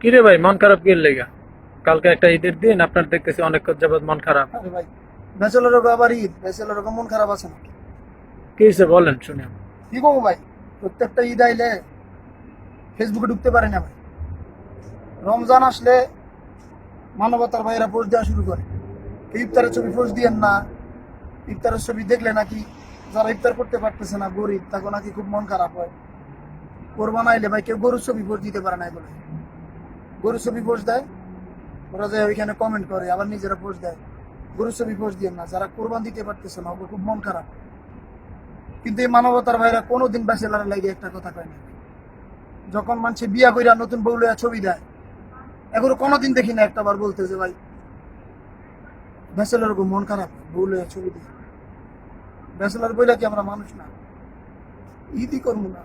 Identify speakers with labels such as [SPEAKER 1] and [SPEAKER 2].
[SPEAKER 1] কিরে ভাই মন খারাপ কি লেগা? কালকে একটা ঈদের দিন আপনার দেখতেছি অনেক যাবত মন খারাপ।
[SPEAKER 2] আরে ভাই ব্যাচেলর আবার ঈদ ব্যাচেলর মন খারাপ আছে না
[SPEAKER 1] কি হয়েছে বলেন শুনে।
[SPEAKER 2] কি করব ভাই প্রত্যেকটা ঈদ আইলে ফেসবুকে ঢুকতে পারে না ভাই। রমজান আসলে মানবতার ভাইরা পোস্ট দেওয়া শুরু করে। ইফতারের ছবি পোস্ট দিয়েন না ইফতারের ছবি দেখলে নাকি যারা ইফতার করতে পারতেছে না গরিব তাকে নাকি খুব মন খারাপ হয়। কোরবান আইলে ভাই কেউ গরুর ছবি পোস্ট দিতে পারে না বলে গরুর ছবি পোস্ট দেয়, ওরা যায় ওইখানে কমেন্ট করে, আবার নিজেরা পোস্ট দেয়। গরুর ছবি পোস্ট দিয়ে না, যারা কোরবান দিতে পারতেছে না খুব মন খারাপ। কিন্তু এই মানবতার ভাইরা কোনোদিন ব্যাচেলার লাগে একটা কথা কয় না। যখন মানুষে বিয়া কইরা নতুন বউ লইয়া ছবি দেয় এগুলো কোনোদিন দেখি না একটা বার বলতে যে, ভাই ব্যাচেলার মন খারাপ, বউ লইয়া ছবি দেয়। ব্যাচেলার বইলা কি আমরা মানুষ না? ঈদই করব না।